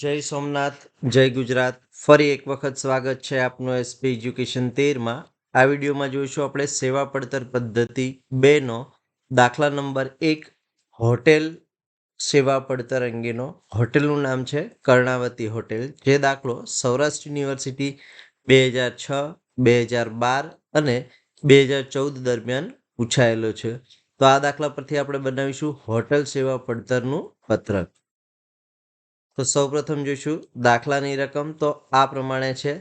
જય સોમનાથ, જય ગુજરાત. ફરી એક વખત સ્વાગત છે આપનું એસપી એજ્યુકેશન તેરમાં. આ વિડીયોમાં જોઈશું આપણે સેવા પડતર પદ્ધતિ બેનો. દાખલા નંબર એક, હોટેલ સેવા પડતર અંગેનો. હોટેલનું નામ છે કર્ણાવતી હોટેલ. જે દાખલો સૌરાષ્ટ્ર યુનિવર્સિટી બે હજાર છ, બે હજાર બાર અને બે હજાર ચૌદ દરમિયાન પૂછાયેલો છે. તો આ દાખલા પરથી આપણે બનાવીશું હોટેલ સેવા પડતરનું પત્રક. તો સૌપ્રથમ જોઈશું દાખલાની રકમ. તો આ પ્રમાણે છે,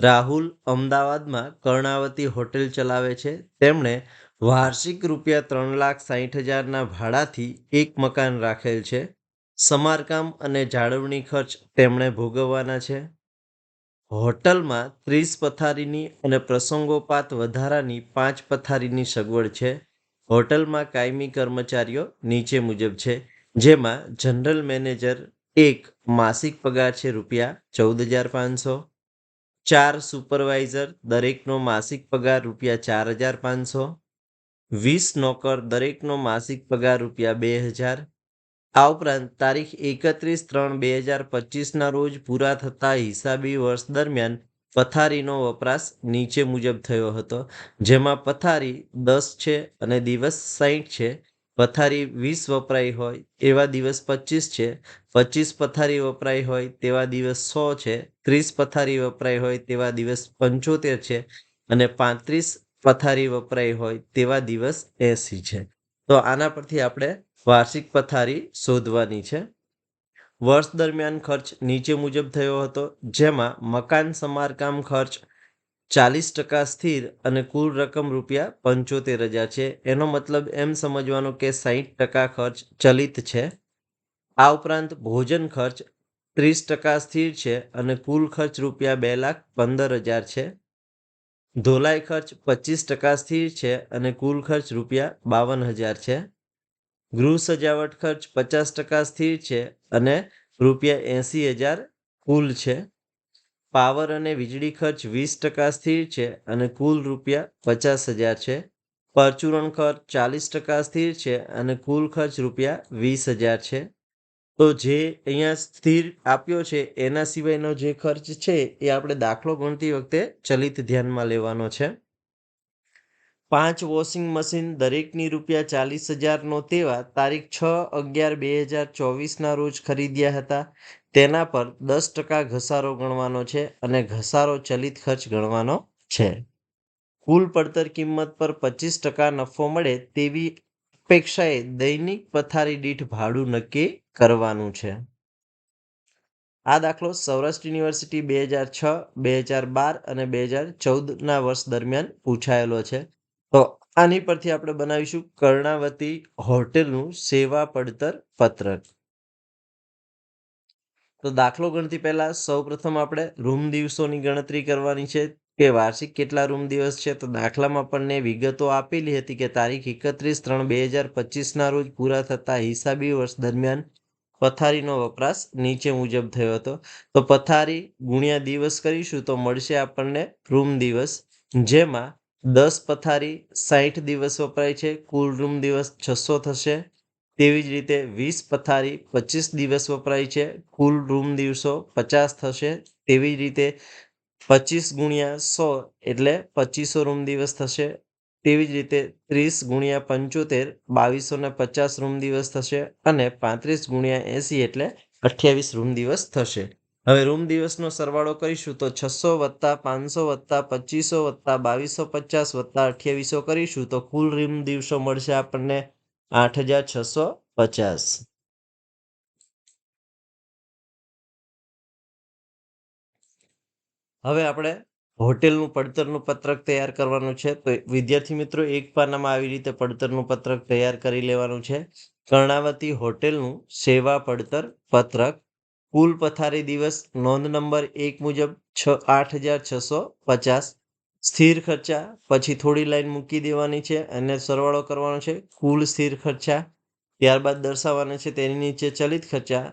રાહુલ અમદાવાદમાં કર્ણાવતી હોટેલ ચલાવે છે. તેમણે વાર્ષિક રૂપિયા ત્રણ લાખ સાહીઠ હજારના ભાડાથી એક મકાન રાખેલ છે. સમારકામ અને જાળવણી ખર્ચ તેમણે ભોગવવાના છે. હોટલમાં ત્રીસ પથારીની અને પ્રસંગોપાત વધારાની પાંચ પથારીની સગવડ છે. હોટલમાં કાયમી કર્મચારીઓ નીચે મુજબ છે, જેમાં જનરલ મેનેજર એક માસિક પગાર છે રૂપિયા ચૌદ હજાર પાંચસો. ચાર સુપરવાઇઝર દરેકનો માસિક પગાર રૂપિયા ચાર હજાર પાંચસો. વીસ નોકર દરેકનો માસિક પગાર રૂપિયા બે હજાર આ ઉપરાંત તારીખ એકત્રીસ ત્રણ બે હજાર પચીસના રોજ પૂરા થતા હિસાબી વર્ષ દરમિયાન પથારીનો વપરાશ નીચે મુજબ થયો હતો, જેમાં પથારી દસ છે અને દિવસ સાહીઠ છે. પથારી વીસ વપરાઈ હોય, એવા દિવસ પચીસ છે. પચીસ પથારી વપરાઈ હોય, તેવા દિવસ સો છે. ત્રીસ પથારી વપરાઈ હોય, તેવા દિવસ પંચોતેર છે. અને પાંત્રીસ પથારી વપરાઈ હોય, તેવા દિવસ એસી છે. તો આના પરથી આપણે વાર્ષિક પથારી શોધવાની છે. વર્ષ દરમિયાન ખર્ચ નીચે મુજબ થયો હતો, જેમાં મકાન સમારકામ ખર્ચ ચાલીસ ટકા સ્થિર અને કુલ રકમ રૂપિયા પંચોતેર હજાર છે. એનો મતલબ એમ સમજવાનો કે સાહીઠ ટકા ખર્ચ ચલિત છે. આ ઉપરાંત ભોજન ખર્ચ ત્રીસ ટકા સ્થિર છે અને કુલ ખર્ચ રૂપિયા બે લાખ પંદર હજાર છે. ધોલાઈ ખર્ચ પચીસ ટકા સ્થિર છે અને કુલ ખર્ચ રૂપિયા બાવન હજાર છે. ગૃહ સજાવટ ખર્ચ પચાસ ટકા સ્થિર છે અને રૂપિયા એંસી હજાર કુલ છે. પાવર અને વીજળી ખર્ચ વીસ ટકા સ્થિર છે અને કુલ રૂપિયા પચાસ હજાર છે. પરચુરણ ખર્ચ ચાલીસ ટકા સ્થિર છે અને કુલ ખર્ચ રૂપિયા વીસ હજાર છે. તો જે અહીંયા સ્થિર આપ્યો છે એના સિવાયનો જે ખર્ચ છે એ આપણે દાખલો ગણતી વખતે ચલિત ધ્યાનમાં લેવાનો છે. પાંચ વોશિંગ મશીન દરેકની રૂપિયા ચાલીસ હજારનો તેવા તારીખ છ અગિયાર બે હજાર ચોવીસના રોજ ખરીદ્યા હતા. તેના પર દસ ટકા ઘસારો ગણવાનો છે અને ઘસારો ચલિત ખર્ચ ગણવાનો છે. કુલ પડતર કિંમત પર પચીસ ટકા નફો મળે તેવી અપેક્ષાએ દૈનિક પથારી દીઠ ભાડું નક્કી કરવાનું છે. આ દાખલો સૌરાષ્ટ્ર યુનિવર્સિટી બે હજાર છ, બે હજાર બાર અને બે હજાર ચૌદના વર્ષ દરમિયાન પૂછાયેલો છે. તો આની પરથી આપણે બનાવીશું કર્ણાવતી હોટેલનું સેવા પડતર પત્રક. તો દાખલો ગણતી પહેલા સૌપ્રથમ આપણે રૂમ દિવસોની ગણતરી કરવાની છે કે વાર્ષિક કેટલા રૂમ દિવસ છે? તો દાખલામાં આપણને વિગતો આપેલી હતી કે તારીખ એકત્રીસ ત્રણ બે હજાર પચીસના રોજ પૂરા થતા હિસાબી વર્ષ દરમિયાન પથારીનો વપરાશ નીચે મુજબ થયો હતો. તો પથારી ગુણ્યા દિવસ કરીશું તો મળશે આપણને રૂમ દિવસ, જેમાં દસ પથારી સાઠ દિવસ વપરાય છે, કુલ રૂમ દિવસ છસો થશે તેવી જ રીતે વીસ પથારી પચીસ દિવસ વપરાય છે. કુલ રૂમ દિવસો પચાસ થશે. તેવી જ રીતે પચીસ ગુણ્યા સો એટલે પચીસો રૂમ દિવસ થશે. તેવી જ રીતે ત્રીસ ગુણ્યા પંચોતેર, બાવીસો ને પચાસ રૂમ દિવસ થશે અને પાંત્રીસ ગુણ્યા એંસી એટલે અઠ્યાવીસ રૂમ દિવસ થશે. હવે રૂમ દિવસનો સરવાળો કરીશું તો છસો વત્તા પાંચસો વત્તા પચીસો વત્તા બાવીસો પચાસ વત્તા અઠ્યાવીસો કરીશું તો કુલ રૂમ દિવસો મળશે આપણને આઠ હજાર છસો પચાસ. હવે આપણે હોટેલનું પડતરનું પત્રક તૈયાર કરવાનું છે. તો વિદ્યાર્થી મિત્રો, એક પાનામાં આવી રીતે પડતરનું પત્રક તૈયાર કરી લેવાનું છે. કર્ણાવતી હોટેલનું સેવા પડતર પત્રક. કુલ પથારી દિવસ નોંધ નંબર એક મુજબ છ આઠ હજાર છસો પચાસ. સ્થિર ખર્ચા, પછી થોડી લાઈન મૂકી દેવાની છે અને સરવાળો કરવાનો છે કુલ સ્થિર ખર્ચા. ત્યારબાદ દર્શાવવાના છે તેની નીચે ચલિત ખર્ચા,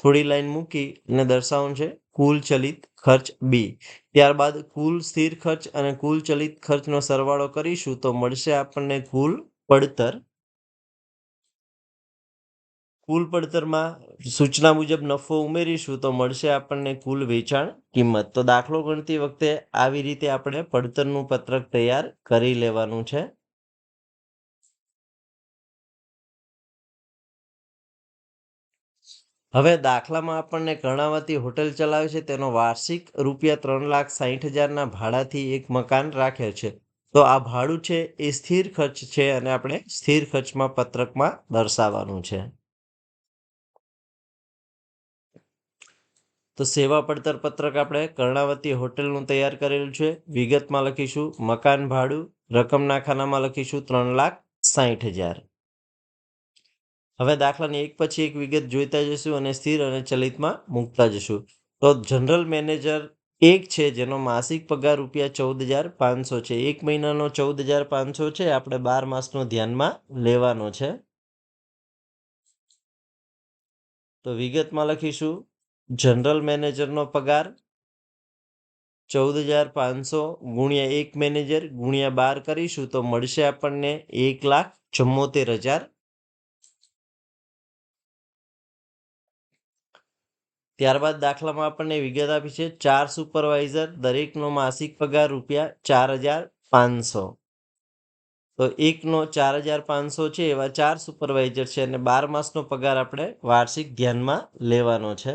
થોડી લાઈન મૂકી અને દર્શાવવાનું છે કુલ ચલિત ખર્ચ બી ત્યારબાદ કુલ સ્થિર ખર્ચ અને કુલ ચલિત ખર્ચનો સરવાળો કરીશું તો મળશે આપણને કુલ પડતર કુલ પડતરમાં સૂચના મુજબ નફો ઉમેરીશું તો મળશે આપણને કુલ વેચાણ કિંમત. તો દાખલો ગણતી વખતે આવી રીતે આપણે પડતરનું પત્રક તૈયાર કરી લેવાનું છે. હવે દાખલામાં આપણને કર્ણાવતી હોટેલ ચલાવે છે, તેનો વાર્ષિક રૂપિયા ત્રણ લાખ સાહીઠ હજારના ભાડાથી એક મકાન રાખે છે. તો આ ભાડું છે એ સ્થિર ખર્ચ છે અને આપણે સ્થિર ખર્ચમાં પત્રકમાં દર્શાવવાનું છે. તો સેવા પડતર પત્રક આપણે કર્ણાવતી હોટેલનું તૈયાર કરેલું છે. વિગતમાં લખીશું, મકાન ભાડું રકમના ખાનામાં લખીશું ત્રણ લાખ સાહીઠ હજાર. હવે દાખલાની એક પછી એક વિગત જોઈતા જશું અને સ્થિર અને ચલિતમાં મૂકતા જશું તો જનરલ મેનેજર એક છે, જેનો માસિક પગાર રૂપિયા ચૌદ હજાર પાંચસો છે. એક મહિનાનો ચૌદ હજાર પાંચસો છે, આપણે બાર માસનો ધ્યાનમાં લેવાનો છે. તો વિગતમાં લખીશું જનરલ મેનેજરનો પગાર ચૌદ હજાર પાંચસો ગુણ્યા એક મેનેજર ગુણ્યા બાર કરીશું તો મળશે આપણને એક લાખ ચુમ્મોતેર હજાર. ત્યારબાદ દાખલામાં આપણને વિગત આપી છે, ચાર સુપરવાઇઝર, દરેકનો માસિક પગાર રૂપિયા ચાર હજાર પાંચસો. તો એકનો ચાર હજાર પાંચસો છે, એવા ચાર સુપરવાઇઝર છે અને બાર માસનો પગાર આપણે વાર્ષિક ધ્યાનમાં લેવાનો છે.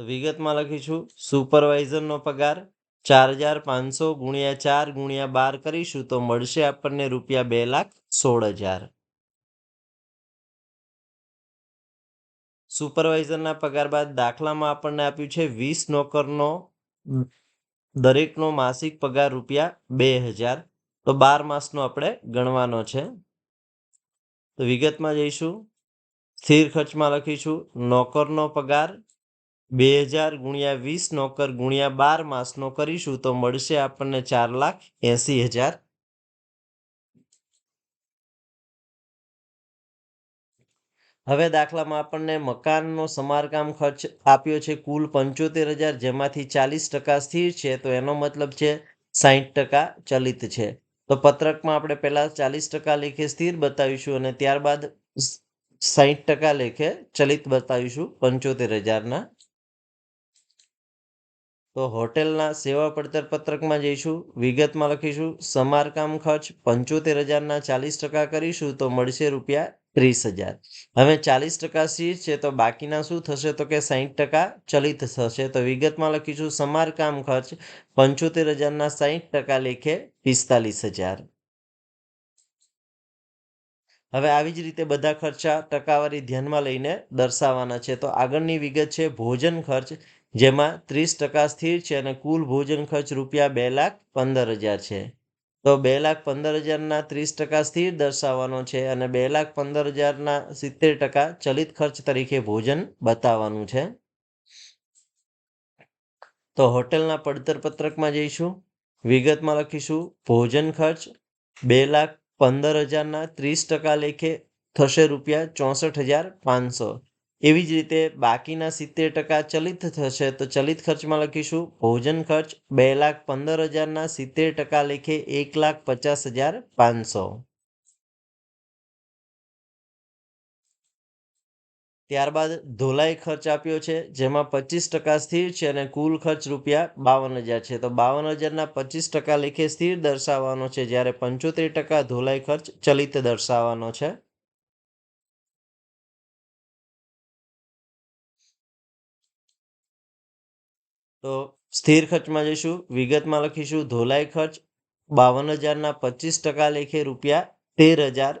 તો વિગતમાં લખીશું. સુપરવાઇઝરનો પગાર ચાર હજાર પાંચસો ગુણ્યા ચાર ગુણ્યા બાર કરીશું તો મળશે આપણને રૂપિયા બે લાખ સોળ હજાર. સુપરવાઇઝરના પગાર બાદ દાખલામાં આપણને આપ્યું છે વીસ નોકરનો, દરેકનો માસિક પગાર રૂપિયા બે હજાર. તો બાર માસનો આપણે ગણવાનો છે. તો વિગતમાં જઈશું. સ્થિર ખર્ચમાં લખીશું. નોકરનો પગાર બે હજાર ગુણ્યા વીસ, નોકર ગુણ્યા બાર માસનો કરીશું તો મળશે આપણને ચાર લાખ એસી હજાર. હવે દાખલામાં આપણને મકાનનો સમારકામ ખર્ચ આપ્યો છે કુલ પંચોતેર હજાર, જેમાંથી ચાલીસ ટકા સ્થિર છે, તો એનો મતલબ છે સાહીઠ ટકા ચલિત છે. તો પત્રકમાં આપણે પહેલાં ચાલીસ ટકા લેખે સ્થિર બતાવીશું અને ત્યારબાદ સાહીઠ ટકા લેખે ચલિત બતાવીશું પંચોતેર હજારના. તો હોટેલના સેવા પડતર પત્રકમાં જઈશું, વિગતમાં લખીશું, સમારકામ ખર્ચ પંચોતેર હજારના ચાલીસ ટકા કરીશું તો મળશે રૂપિયા ત્રીસ હજાર. હવે ચાલીસ ટકા સી છે તો બાકીના શું થશે તો કે સાહીઠ ટકા ચલિત થશે. તો વિગતમાં લખીશું, સમારકામ ખર્ચ પંચોતેર હજારના સાહીઠ ટકા લેખે પિસ્તાલીસ હજાર. હવે આવી જ રીતે બધા ખર્ચા ટકાવારી ધ્યાનમાં લઈને દર્શાવવાના છે. તો આગળની વિગત છે, ભોજન ખર્ચ જેમાં ત્રીસ ટકા સ્થિર છે અને કુલ ભોજન ખર્ચ રૂપિયા બે લાખ પંદર હજાર છે. તો બે લાખ પંદર હજારના ત્રીસ ટકા સ્થિર દર્શાવવાનો છે અને બે લાખ પંદર હજારના સિત્તેર ટકા ચલિત ખર્ચ તરીકે ભોજન બતાવવાનું છે. તો હોટેલના પડતર પત્રકમાં જઈશું. વિગતમાં લખીશું. ભોજન ખર્ચ બે લાખ પંદર હજારના ત્રીસ ટકા લેખે થશે રૂપિયા ચોસઠ હજાર પાંચસો. એવી જ રીતે બાકીના સિત્તેર ટકા ચલિત થશે તો ચલિત ખર્ચમાં લખીશું ભોજન ખર્ચ બે લાખ પંદર હજારના સિત્તેર ટકા લેખે એક લાખ પચાસ હજાર પાંચસો. ત્યારબાદ ધોલાઈ ખર્ચ આપ્યો છે, જેમાં પચીસ ટકા સ્થિર છે અને કુલ ખર્ચ રૂપિયા બાવન હજાર છે. તો બાવન હજારના પચીસ ટકા લેખે સ્થિર દર્શાવવાનો છે, જ્યારે પંચોતેર ટકા ધોલાઈ ખર્ચ ચલિત દર્શાવવાનો છે. તો સ્થિર ખર્ચમાં જઈશું, વિગતમાં લખીશું ધોલાઈ ખર્ચ બાવન હજારના પચીસ ટકા લેખે રૂપિયા તેર હજાર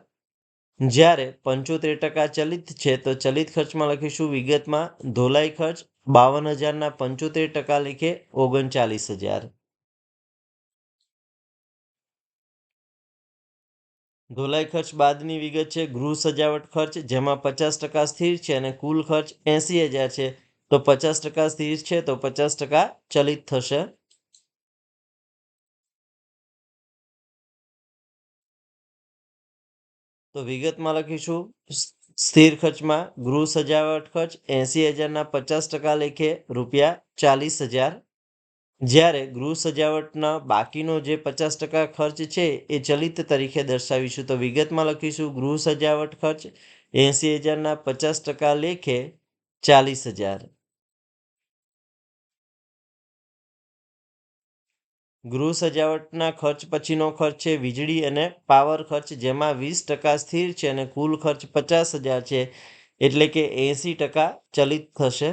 જ્યારે પંચોતેર ટકા ચલિત છે તો ચલિત ખર્ચમાં લખીશું, વિગતમાં ધોલાઈ ખર્ચ બાવન હજારના પંચોતેર ટકા લેખે ઓગણચાલીસ હજાર ધોલાઈ ખર્ચ બાદની વિગત છે, ગૃહ સજાવટ ખર્ચ, જેમાં પચાસ ટકા સ્થિર છે અને કુલ ખર્ચ એંસી હજાર છે. તો પચાસ ટકા સ્થિર છે, તો પચાસ ટકા ચલિત થશે. તો વિગતમાં લખીશું. સ્થિર ખર્ચમાં ગૃહ સજાવટ ખર્ચ એસી હજારના પચાસ ટકા લેખે રૂપિયા ચાલીસ હજાર. જ્યારે ગૃહ સજાવટના બાકીનો જે પચાસ ટકા ખર્ચ છે, એ ચલિત તરીકે દર્શાવીશું. તો વિગતમાં લખીશું. ગૃહ સજાવટ ખર્ચ એસી હજારના પચાસ ટકા લેખે ચાલીસ હજાર. ગૃહ સજાવટના ખર્ચ પછીનો ખર્ચ છે, વીજળી અને પાવર ખર્ચ, જેમાં વીસ ટકા સ્થિર છે અને કુલ ખર્ચ પચાસ હજાર છે, એટલે કે એંસી ટકા ચલિત થશે.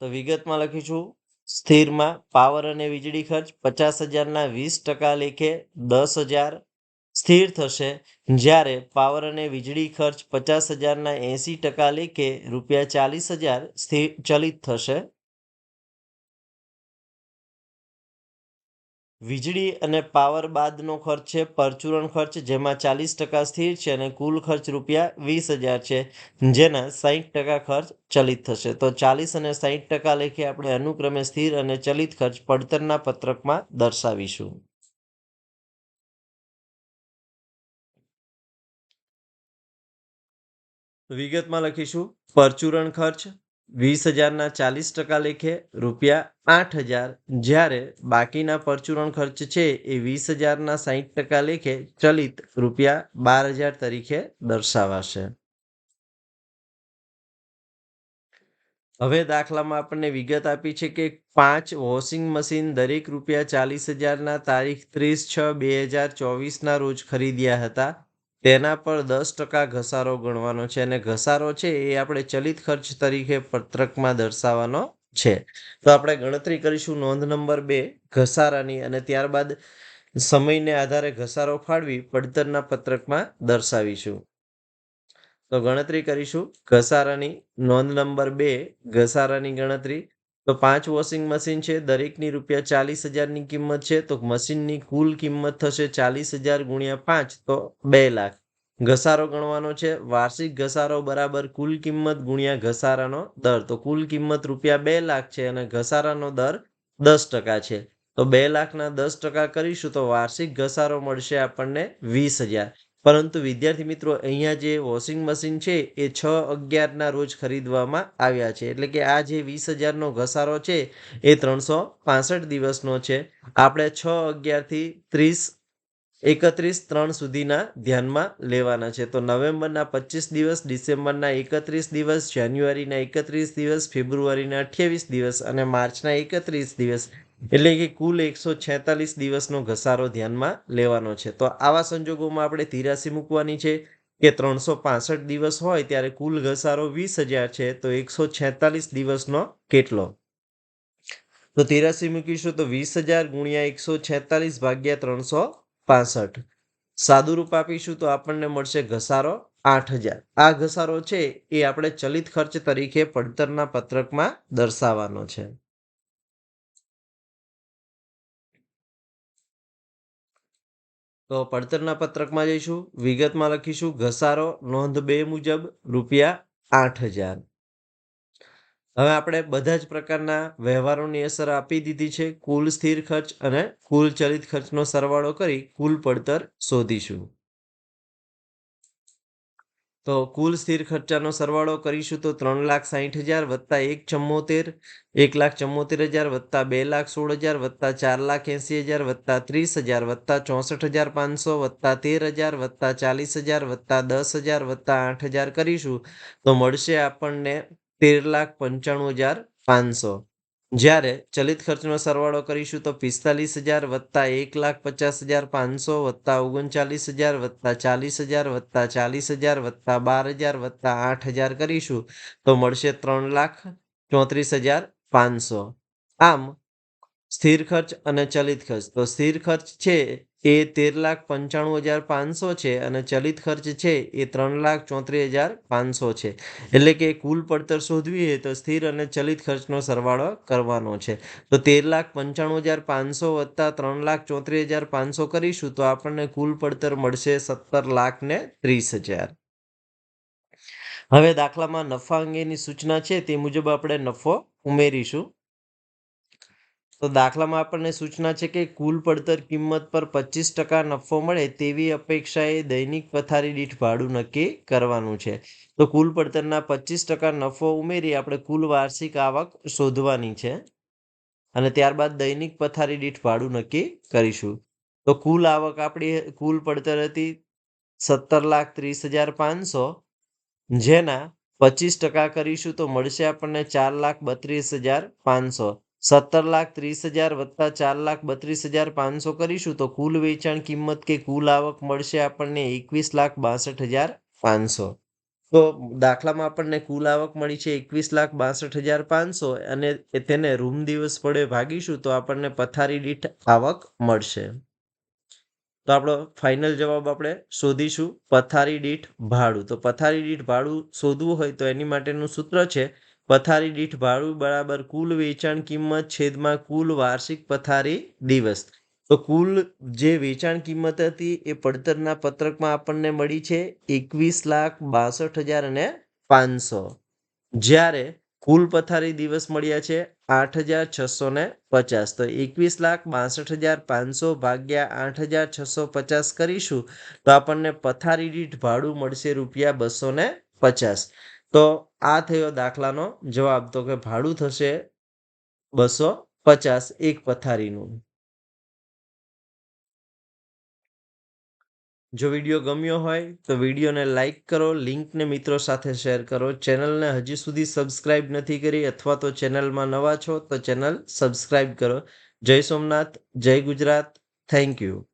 તો વિગતમાં લખીશું. સ્થિરમાં પાવર અને વીજળી ખર્ચ પચાસ હજારના વીસ ટકા લેખે દસ હજાર સ્થિર થશે. જ્યારે પાવર અને વીજળી ખર્ચ પચાસ હજારના એંસી ટકા લેખે રૂપિયા ચાલીસ હજાર સ્થિર ચલિત થશે. વીજળી અને પાવર બાદનો ખર્ચ છે, પરચુરણ ખર્ચ જેમાં ચાલીસ ટકા સ્થિર છે અને કુલ ખર્ચ રૂપિયા વીસ હજાર છે, જેના સાહીઠ ટકા ખર્ચ ચલિત થશે. તો ચાલીસ અને સાહીઠ ટકા લેખે આપણે અનુક્રમે સ્થિર અને ચલિત ખર્ચ પડતરના પત્રકમાં દર્શાવીશું. વિગતમાં લખીશું. પરચુરણ ખર્ચ વીસ હજારના ચાલીસ ટકા લેખે રૂપિયા આઠ હજાર. જ્યારે બાકીના પરચુરણ ખર્ચ છે એ વીસ હજારના સાહીઠ ટકા લેખે ચલિત રૂપિયા બાર હજાર તરીકે દર્શાવાશે. હવે દાખલામાં આપણને વિગત આપી છે કે પાંચ વોશિંગ મશીન દરેક રૂપિયા ચાલીસ હજારના તારીખ ત્રીસ છ બે હજાર ચોવીસના રોજ ખરીદ્યા હતા. તેના પર દસ ટકા ઘસારો ગણવાનો છે અને ઘસારો છે એ આપણે ચલિત ખર્ચ તરીકે પત્રકમાં દર્શાવવાનો છે. તો આપણે ગણતરી કરીશું નોંધ નંબર બે, ઘસારાની અને ત્યારબાદ સમયને આધારે ઘસારો ફાળવી પડતરના પત્રકમાં દર્શાવીશું. તો ગણતરી કરીશું. ઘસારાની નોંધ નંબર બે, ઘસારાની ગણતરી તો પાંચ વોશિંગ મશીન છે, દરેકની રૂપિયા ચાલીસ હજારની કિંમત છે, તો મશીનની કુલ કિંમત થશે ચાલીસ હજાર ગુણ્યા પાંચ, તો બે લાખ. ઘસારો ગણવાનો છે, વાર્ષિક ઘસારો બરાબર કુલ કિંમત ગુણ્યા ઘસારાનો દર. તો કુલ કિંમત રૂપિયા બે લાખ છે અને ઘસારાનો દર દસ ટકા છે. તો બે લાખના દસ ટકા કરીશું તો વાર્ષિક ઘસારો મળશે આપણને વીસ હજાર. પરંતુ વિદ્યાર્થી મિત્રો, અહીંયા જે વોશિંગ મશીન છે, એ છ અગિયારના રોજ ખરીદવામાં આવ્યા છે. એટલે કે આ જે વીસ હજારનો ઘસારો છે, એ ત્રણસો પાસઠ દિવસનો છે. આપણે છ અગિયારથી ત્રીસ, એકત્રીસ, ત્રણ સુધીના ધ્યાનમાં લેવાના છે. તો નવેમ્બરના પચીસ દિવસ, ડિસેમ્બરના એકત્રીસ દિવસ, જાન્યુઆરીના એકત્રીસ દિવસ, ફેબ્રુઆરીના અઠ્યાવીસ દિવસ અને માર્ચના એકત્રીસ દિવસ એટલે કે કુલ એકસો છેતાલીસ દિવસનો ઘસારો ધ્યાનમાં લેવાનો છે. તો આવા સંજોગોમાં આપણે તિરાસી મૂકવાની છે કે ત્રણસો પાસઠ દિવસ હોય ત્યારે કુલ ઘસારો વીસ હજાર છે, તો એકસો છેતાલીસ દિવસનો કેટલો? તો તિરાસી મૂકીશું તો વીસ હજાર ગુણ્યા એકસો છેતાલીસ ભાગ્યા ત્રણસો પાસઠ. સાદુરૂપ આપીશું તો આપણને મળશે ઘસારો આઠ હજાર. આ ઘસારો છે એ આપણે ચલિત ખર્ચ તરીકે પડતરના પત્રકમાં દર્શાવવાનો છે. તો પડતરના પત્રકમાં જઈશું, વિગતમાં લખીશું, ઘસારો નોંધ બે મુજબ રૂપિયા આઠ હજાર. હવે આપણે બધા જ પ્રકારના વ્યવહારોની અસર આપી દીધી છે. કુલ સ્થિર ખર્ચ અને કુલ ચલિત ખર્ચનો સરવાળો કરી કુલ પડતર શોધીશું. તો કુલ સ્થિર ખર્ચાનો સરવાળો કરીશું તો ત્રણ લાખ સાહીઠ હજાર વત્તા એક ચુમ્મોતેર, એક લાખ ચુમ્મોતેર હજાર વત્તા બે લાખ સોળ હજાર વત્તા ચાર લાખ એંસી હજાર વત્તા ત્રીસ હજાર વત્તા ચોસઠ હજાર પાંચસો વત્તા તેર હજાર વત્તા ચાલીસ હજાર વત્તા દસ હજાર વત્તા આઠ હજાર કરીશું તો મળશે આપણને તેર લાખ પંચાણું હજાર પાંચસો. જ્યારે ચલિત ખર્ચનો સરવાળો કરીશું તો પિસ્તાલીસ હજાર વત્તા એક લાખ પચાસ હજાર પાંચસો વત્તા ઓગણચાલીસ હજાર વત્તા ચાલીસ હજાર વત્તા ચાલીસ હજાર વત્તા બાર હજાર વત્તા આઠ હજાર કરીશું તો મળશે ત્રણ લાખ ચોત્રીસ હજાર પાંચસો. આમ સ્થિર ખર્ચ અને ચલિત ખર્ચ. તો સ્થિર ખર્ચ છે એ તેર લાખ પંચાણું હજાર પાંચસો છે અને ચલિત ખર્ચ છે એ ત્રણ લાખ ચોત્રીસ હજાર પાંચસો છે. એટલે કે કુલ પડતર શોધવી હોય તો સ્થિર અને ચલિત ખર્ચનો સરવાળો કરવાનો છે. તો તેર લાખ પંચાણું હજાર પાંચસો વત્તા ત્રણ લાખ ચોત્રીસ હજાર પાંચસો કરીશું તો આપણને કુલ પડતર મળશે સત્તર લાખ ને ત્રીસ હજાર. હવે દાખલામાં નફા અંગેની સૂચના છે તે મુજબ આપણે નફો ઉમેરીશું. તો દાખલામાં આપણને સૂચના છે કે કુલ પડતર કિંમત પર પચીસ ટકા નફો મળે તેવી અપેક્ષાએ દૈનિક પથારી દીઠ ભાડું નક્કી કરવાનું છે. તો કુલ પડતરના પચીસ ટકા નફો ઉમેરી આપણે કુલ વાર્ષિક આવક શોધવાની છે અને ત્યારબાદ દૈનિક પથારી દીઠ ભાડું નક્કી કરીશું. તો કુલ આવક આપણી કુલ પડતર હતી સત્તર લાખ ત્રીસ હજાર પાંચસો. જેના પચીસ ટકા કરીશું તો મળશે આપણને ચાર લાખ બત્રીસ હજાર પાંચસો. સત્તર લાખ ત્રીસ હજાર વત્તા ચાર લાખ બત્રીસ હજાર પાંચસો કરીશું તો કુલ વેચાણ કિંમત કે કુલ આવક મળશે આપણને એકવીસ લાખ બાસઠ હજાર પાંચસો. તો દાખલામાં આપણને કુલ આવક મળી છે એકવીસ લાખ બાસઠ હજાર પાંચસો અને તેને રૂમ દિવસ પડે ભાગીશું તો આપણને પથારી દીઠ આવક મળશે. તો આપણો ફાઇનલ જવાબ આપણે શોધીશું પથારી દીઠ ભાડું. તો પથારી દીઠ ભાડું શોધવું હોય તો એની માટેનું સૂત્ર છે પથારી દીઠ ભાડું બરાબર કુલ વેચાણ કિંમત છેદમાં કુલ વાર્ષિક પથારી દિવસ. તો કુલ જે વેચાણ કિંમત હતી એ પડતરના પત્રકમાં આપણને મળી છે એકવીસ લાખ બાસઠ હજાર અને પાંચસો. જ્યારે કુલ પથારી દિવસ મળ્યા છે આઠ હજાર છસો ને પચાસ. તો એકવીસ લાખ બાસઠ હજાર પાંચસો ભાગ્યા આઠ હજાર છસો પચાસ કરીશું તો આપણને પથારી દીઠ ભાડું મળશે રૂપિયા બસો ને પચાસ. તો આ થયો દાખલાનો જવાબ. તો કે ભાડું થશે બસો પચાસ એક પથારીનું. જો વીડિયો ગમ્યો હોય તો વિડીયોને લાઈક કરો, લિંકને મિત્રો સાથે શેર કરો. ચેનલને હજી સુધી સબસ્ક્રાઇબ નથી કરી અથવા તો ચેનલમાં નવા છો તો ચેનલ સબસ્ક્રાઇબ કરો. જય સોમનાથ, જય ગુજરાત. Thank you.